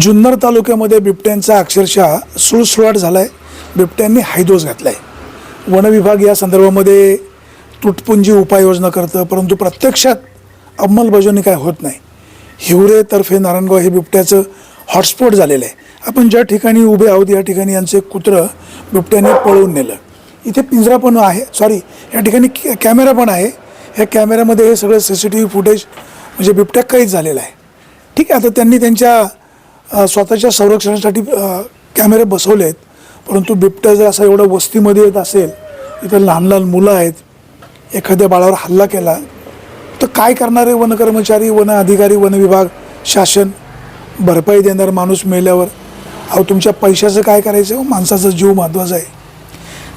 जुन्नर तालुक्यामध्ये बिबट्यांचा अक्षरशः सुळसुळाट झाला आहे बिबट्यांनी हायदोस घातला आहे वन विभाग या संदर्भामध्ये तुटपुंजी उपाययोजना करतं परंतु प्रत्यक्षात अंमलबजावणी काय होत नाही. हिवरेतर्फे नारायणगाव हे बिबट्याचं हॉटस्पॉट झालेलं आहे. आपण ज्या ठिकाणी उभे आहोत या ठिकाणी यांचं एक कुत्रं बिबट्याने पळवून नेलं. इथे पिंजरा पण आहे सॉरी या ठिकाणी कॅ- कॅमेरा पण आहे. या कॅमेऱ्यामध्ये हे सगळं C C T V footage म्हणजे बिबट्या कैद झालेलं आहे. ठीक आहे आता त्यांनी त्यांच्या स्वतःच्या संरक्षणासाठी कॅमेरे बसवले आहेत. परंतु बिबट्या जर असं एवढं वस्तीमध्ये येत असेल तिथं लहान लहान मुलं आहेत एखाद्या बाळावर हल्ला केला तर काय करणारे वन कर्मचारी वन अधिकारी वन विभाग शासन? भरपाई देणार माणूस मेल्यावर अहो तुमच्या पैशाचं काय करायचं? हो? माणसाचा जीव महत्त्वाचा आहे.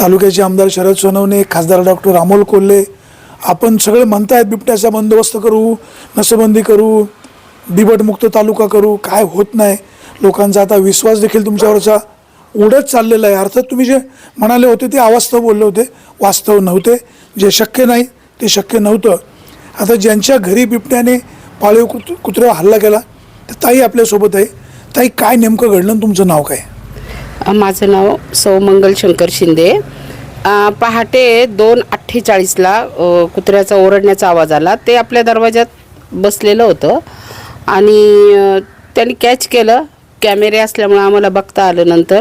तालुक्याचे आमदार शरद सोनवणे खासदार डॉक्टर अमोल कोल्हे आपण सगळे म्हणतायत बिबट्याचा बंदोबस्त करू नसबंदी करू बिबटमुक्त तालुका करू काय होत नाही. लोकांचा आता विश्वास देखील तुमच्यावरचा उडत चाललेला आहे. अर्थात तुम्ही जे म्हणाले होते ते अवास्तव बोलले होते. वास्तव नव्हते. जे शक्य नाही ते शक्य नव्हतं. आता ज्यांच्या घरी बिबट्याने पाळीव कुत कुत्र्यावर हल्ला केला तर ताई आपल्यासोबत आहे. ताई काय नेमकं घडलं आणि तुमचं नाव काय? माझं नाव सौ मंगल शंकर शिंदे. पहाटे दोन अठ्ठेचाळीसला कुत्र्याचा ओरडण्याचा आवाज आला. ते आपल्या दरवाज्यात बसलेलं होतं. आणि त्यांनी कॅच केलं. कॅमेरे असल्यामुळे आम्हाला बघता आलं नंतर.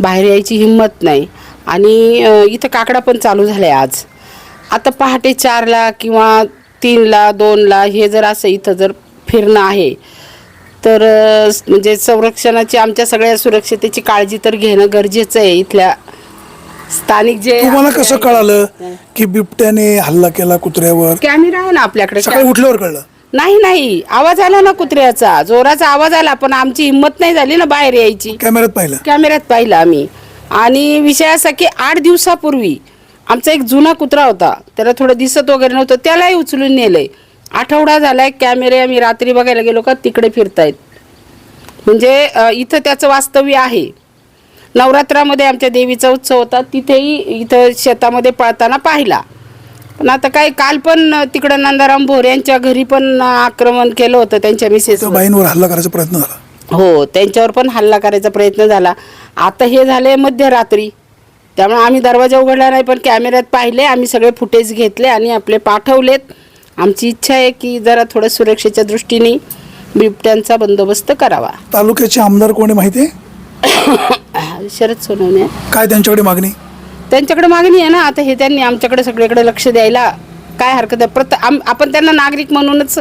बाहेर यायची हिंमत नाही. आणि इथं काकडा पण चालू झाला आहे आज. आता पहाटे चारला किंवा तीनला दोनला हे जर असं इथं जर फिरणं आहे तर म्हणजे संरक्षणाची आमच्या सगळ्या सुरक्षतेची काळजी तर घेणं गरजेचं आहे. इथल्या स्थानिक जे तुम्हाला कसं कळालं की बिबट्याने हल्ला केला कुत्र्यावर? कॅमेरा आहे ना आपल्याकडे. सकाळी उठल्यावर कळलं. नाही नाही. आवाज आला ना कुत्र्याचा. जोराचा आवाज आला पण आमची हिंमत नाही झाली ना बाहेर यायची. कॅमेऱ्यात पाहिलं. कॅमेऱ्यात पाहिलं आम्ही. आणि विषय असा की आठ दिवसापूर्वी आमचा एक जुना कुत्रा होता. त्याला थोडं दिसत वगैरे नव्हतं. त्यालाही उचलून नेलंय. आठवडा झालाय कॅमेरे आम्ही रात्री बघायला गेलो का तिकडे फिरतायत. म्हणजे अ, इथं त्याचं वास्तव्य आहे. नवरात्रामध्ये आमच्या देवीचा उत्सव होता. तिथेही इथं शेतामध्ये पळताना पाहिला. पण आता काय काल पण तिकडं नंदाराम भोर यांच्या घरी पण आक्रमण केलं होतं त्यांच्या मिसेस बाईंवर हल्ला करायचा प्रयत्न झाला. हो त्यांच्यावर पण हल्ला करायचा प्रयत्न झाला. आता हे झाले मध्यरात्री. त्यामुळे आम्ही दरवाजा उघडला नाही पण कॅमेऱ्यात पाहिले आम्ही सगळे फुटेज घेतले आणि आपले पाठवलेत. आमची इच्छा आहे की जरा थोडं सुरक्षेच्या दृष्टीने बिबट्यांचा बंदोबस्त करावा. तालुक्याचे आमदार कोणी माहिती आहे? शरद सोनवणे. काय त्यांच्याकडे मागणी? त्यांच्याकडे मागणी आहे ना आता हे त्यांनी आमच्याकडे सगळीकडे लक्ष द्यायला काय हरकत आहे? प्रत आम आपण त्यांना नागरिक म्हणूनच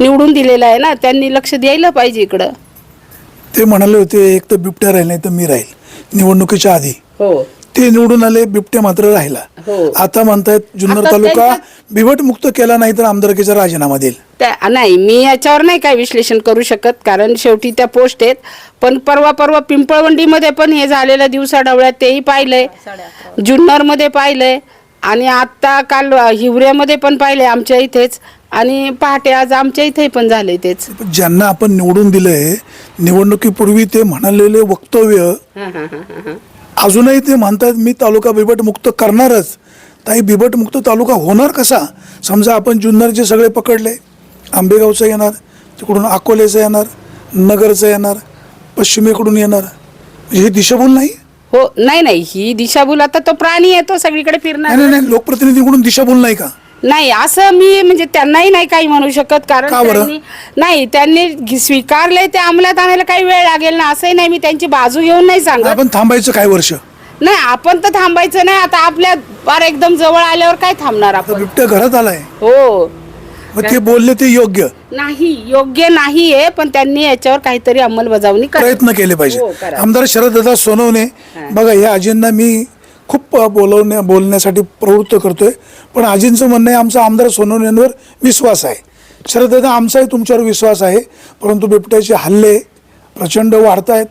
निवडून दिलेलं आहे ना त्यांनी लक्ष द्यायला पाहिजे इकडं. ते म्हणाले होते एक तर बिबट्या राहील नाही तर मी राहील. निवडणुकीच्या आधी. हो. ते निवडून आले बिबट्या मात्र राहिला. हो. आता म्हणतायत जुन्नर आता तालुका बिबट मुक्त केला नाही तर आमदारकीचा राजीनामा देईल. त्या नाही मी याच्यावर नाही काय विश्लेषण करू शकत कारण शेवटी त्या पोस्ट आहेत. पण परवा परवा पिंपळवंडीमध्ये पण हे झालेलं दिवसाढवळ्यात तेही पाहिलंय. जुन्नरमध्ये पाहिलंय. आणि आत्ता काल हिवऱ्यामध्ये पण पाहिलंय आमच्या इथेच. आणि पहाटे आज आमच्या इथे पण झालंय तेच. पण ज्यांना आपण निवडून दिलंय निवडणुकीपूर्वी ते म्हणालेले वक्तव्य अजूनही ते म्हणतात मी तालुका बिबट मुक्त करणारच. ताई बिबट मुक्त तालुका होणार कसा? समजा आपण जुन्नरचे सगळे पकडले आंबेगावचं येणार तिकडून अकोलेचं येणार नगरचं येणार पश्चिमेकडून येणार. म्हणजे हे दिशाभूल नाही? हो नाही नाही. ही दिशाभूल आता तो प्राणी येतो सगळीकडे फिरणार नाही नाही नाही. लोकप्रतिनिधीकडून दिशाभूल नाही का? नाही असं मी म्हणजे त्यांनाही नाही काही म्हणू शकत कारण का बरं? त्यांनी नाही त्यांनी घ- स्वीकारले ते अंमलात आणायला काही वेळ लागेल ना असंही नाही मी त्यांची बाजू घेऊन नाही सांगत. आपण थांबायचं काय वर्ष? नाही आपण तर थांबायचं नाही आता आपल्या फार एकदम जवळ आल्यावर काय थांबणार आपण? बिबट्या घरात आलाय. हो. मग ते बोलले ते योग्य. नाही योग्य नाहीये पण त्यांनी याच्यावर काहीतरी अंमलबजावणी करावी. प्रयत्न केले पाहिजे. हो. आमदार शरददादा सोनवणे बघा या आजींना मी खूप बोलवण्या बोलण्यासाठी प्रवृत्त करतोय. पण आजींचं म्हणणं आहे आमचा आमदार सोनवण्यांवर विश्वास आहे. शरददादा आमचाही तुमच्यावर विश्वास आहे. परंतु बिबट्याचे हल्ले प्रचंड वाढत आहेत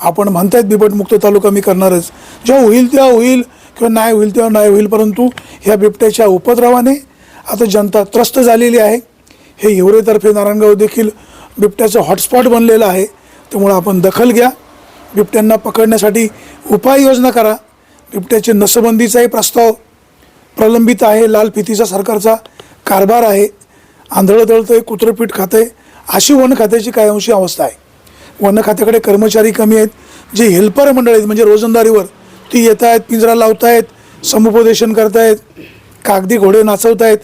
आपण म्हणतायत बिबटमुक्त तालुका मी करणारच. जेव्हा होईल तेव्हा होईल किंवा नाही होईल तेव्हा नाही होईल. परंतु ह्या बिबट्याच्या उपद्रवाने आता जनता त्रस्त झालेली आहे. हे हिवरेतर्फे नारायणगाव देखील बिबट्याचं हॉटस्पॉट बनलेलं आहे. त्यामुळं आपण दखल घ्या. बिबट्यांना पकडण्यासाठी उपाययोजना करा. बिबट्याचे नसबंदीचाही प्रस्ताव प्रलंबित आहे. लाल फितीचा सरकारचा कारभार आहे. आंधळं दळतं आहे कुत्रपीठ खातंय. अशी वन खात्याची काय अंशी अवस्था आहे. वन खात्याकडे कर्मचारी कमी आहेत. जे हेल्पर मंडळ आहेत म्हणजे रोजंदारीवर ती येत आहेत पिंजरा लावत आहेत समुपदेशन करतायत कागदी घोडे नाचवतायत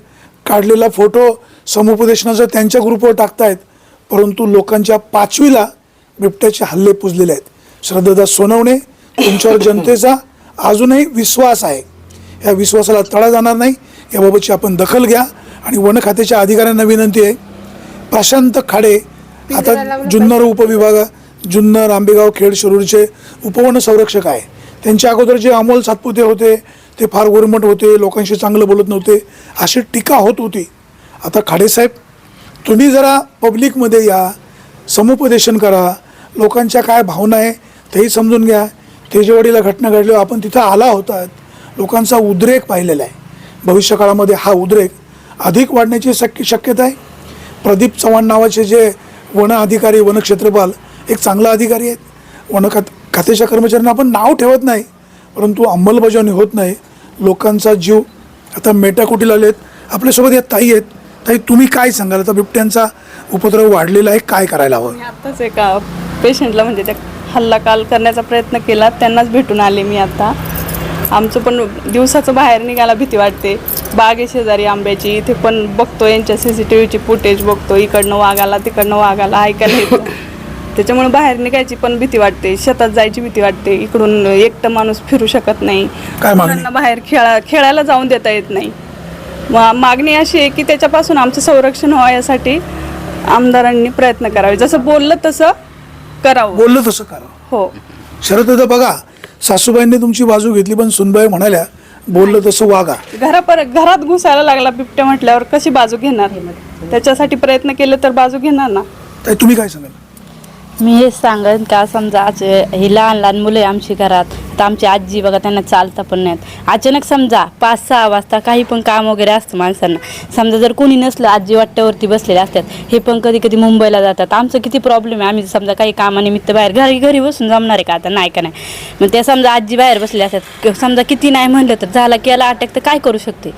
काढलेला फोटो समुपदेशनाचा त्यांच्या ग्रुपवर टाकतायत परंतु लोकांच्या पाचवीला बिबट्याचे हल्ले पुजलेले आहेत. श्रद्धदास सोनवणे तुमच्यावर जनतेचा अजूनही विश्वास आहे. या विश्वासाला तडा जाणार नाही. याबाबतची आपण दखल घ्या आणि वन खात्याच्या अधिकाऱ्यांना विनंती आहे. प्रशांत खाडे आता जुन्नर उपविभाग जुन्नर आंबेगाव खेड शिरूरचे उपवन संरक्षक आहे. त्यांच्या अगोदर जे अमोल सातपुते होते ते फार गुरमट होते लोकांशी चांगलं बोलत नव्हते अशी टीका होत होती. आता खाडेसाहेब तुम्ही जरा पब्लिकमध्ये या समुपदेशन करा. लोकांच्या काय भावना आहे तेही समजून घ्या. तेजवाडीला घटना घडली आपण तिथं आला होता. लोकांचा उद्रेक पाहिलेला आहे. भविष्यकाळामध्ये हा उद्रेक अधिक वाढण्याची शक्य शक्यता आहे. प्रदीप चव्हाण नावाचे जे वन अधिकारी वनक्षेत्रपाल एक चांगला अधिकारी आहेत. वन खात खात्याच्या कर्मचाऱ्यांना आपण नाव ठेवत नाही परंतु अंमलबजावणी होत नाही. लोकांचा जीव आता मेटाकुटीला आहेत आपल्यासोबत या ताई आहेत. ताई तुम्ही काय सांगाल? आता बिबट्यांचा उपद्रव वाढलेला आहे काय करायला हवं? आत्ताच एका पेशंटला म्हणजे त्या हल्ला काल करण्याचा प्रयत्न केला त्यांनाच भेटून आले मी आता. आमचं पण दिवसाचं बाहेर निघायला भीती वाटते. बाग शेजारी आंब्याची इथे पण बघतो यांच्या सी सी टी व्हीची फुटेज बघतो. इकडनं वाघ आला तिकडनं वाघ आला ऐकायला येतं. त्याच्यामुळे बाहेर निघायची पण भीती वाटते. शेतात जायची भीती वाटते. इकडून एकटं माणूस फिरू शकत नाही. काय मागणी? मुलांना बाहेर खेळा खेळायला जाऊन देता येत नाही. मा- मागणी अशी आहे की त्याच्यापासून आमचं संरक्षण व्हावं यासाठी आमदारांनी प्रयत्न करावे. जसं बोललं तसं करावं. बोललं तसं करा. हो. शरद दादा बघा सासूबाईंनी तुमची बाजू घेतली पण सुनबाई म्हणाल्या बोललं तसं वागा. घरापर घरात घुसायला लागला बिबट्या म्हटल्यावर कशी बाजू घेणार? त्याच्यासाठी प्रयत्न केले तर बाजू घेणार ना? ताई तुम्ही काय सांगाल? मी हेच सांगेन का समजा आज ही लहान लहान मुलं आहे आमची घरात तर आमची आजी बघा त्यांना चालता पण नाहीत. अचानक समजा पाच सहा वाजता काही पण काम वगैरे असतं माणसांना. समजा जर कोणी नसलं आजी वाट्यावरती बसलेले असतात हे पण कधी कधी मुंबईला जातात. आमचं किती प्रॉब्लेम आहे आम्ही समजा काही कामानिमित्त बाहेर घरी घरी बसून जमणार आहे का आता? नाही का नाही? मग त्या समजा आजी बाहेर बसले असतात. समजा किती नाही म्हणलं तर झाला केला अटॅक तर काय करू शकते?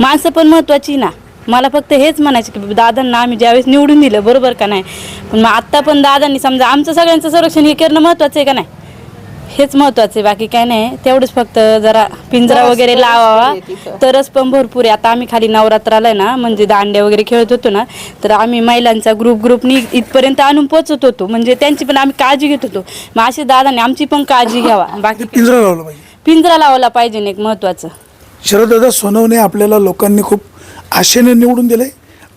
माणसं पण महत्त्वाची ना. मला फक्त हेच म्हणायचं की दादांना आम्ही ज्यावेळेस निवडून दिलं बरोबर का नाही? पण मग आत्ता पण दादांनी समजा आमचं सगळ्यांचं संरक्षण हे करणं महत्त्वाचं आहे का नाही? हेच महत्त्वाचं आहे. बाकी काय नाही. तेवढंच फक्त जरा पिंजरा वगैरे लावावा. तरच पण भरपूर आहे. आता आम्ही खाली नवरात्राला आहे ना म्हणजे दांड्या वगैरे खेळत होतो ना तर आम्ही महिलांचा ग्रुप ग्रुपनी इथपर्यंत आणून पोचत होतो. म्हणजे त्यांची पण आम्ही काळजी घेत होतो. मग असे दादाने आमची पण काळजी घ्यावा. बाकी ते पिंजरा लावलं पाहिजे. पिंजरा लावला पाहिजे एक महत्त्वाचं शरददादा सोनवणे आपल्याला लोकांनी खूप आशेने निवडून दिले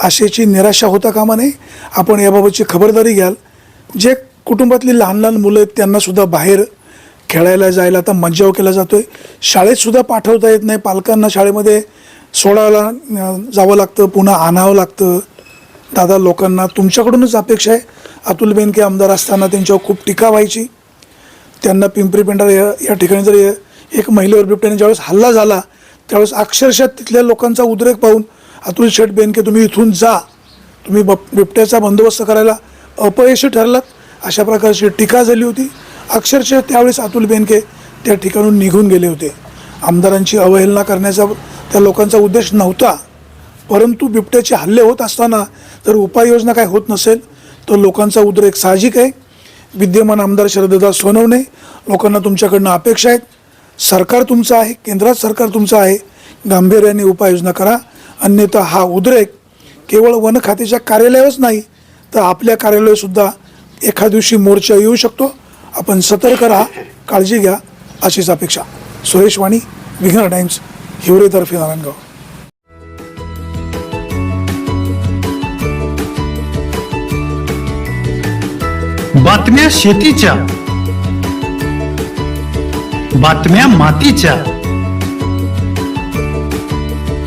आशेची निराशा होता कामा नये. आपण याबाबतची खबरदारी घ्याल. जे कुटुंबातली लहान लहान मुलं आहेत त्यांनासुद्धा बाहेर खेळायला जायला आता मज्जाव केला जातो आहे शाळेतसुद्धा पाठवता येत नाही. पालकांना शाळेमध्ये सोडायला जावं लागतं. पुन्हा आणावं लागतं. दादा लोकांना तुमच्याकडूनच अपेक्षा आहे. अतुल बेनके आमदार असताना त्यांच्यावर खूप टीका व्हायची. त्यांना पिंपरी पेंढार या या ठिकाणी जर एक महिलेवर बिबट्याने ज्यावेळेस हल्ला झाला त्यावेळेस अक्षरशः तिथल्या लोकांचा उद्रेक पाहून अतुल शेठ बेनके तुम्ही इथून जा. तुम्ही बप बिबट्याचा बंदोबस्त करायला अपयशी ठरलात. अशा प्रकारची टीका झाली होती. अक्षरशः त्यावेळेस अतुल बेनके त्या ठिकाणून निघून गेले होते. आमदारांची अवहेलना करण्याचा त्या लोकांचा उद्देश नव्हता. परंतु बिबट्याचे हल्ले होत असताना जर उपाययोजना काय होत नसेल तर लोकांचा उद्रेक साहजिक आहे. विद्यमान आमदार शरददा सोनवणे लोकांना तुमच्याकडनं अपेक्षा आहेत. सरकार तुमचं आहे केंद्रात सरकार तुमचं आहे. गांभीर्याने उपाययोजना करा. अन्यथा हा उद्रेक केवळ वन खात्याच्या कार्यालयावरच नाही तर आपल्या कार्यालयसुद्धा एखाद दिवशी मोर्चा येऊ शकतो. आपण सतर्क राहा काळजी घ्या अशीच अपेक्षा. सुरेश वाणी विघ्न टाइम्स हिवरेतर्फे नारायणगाव. बातम्या शेतीच्या बातम्या मातीच्या.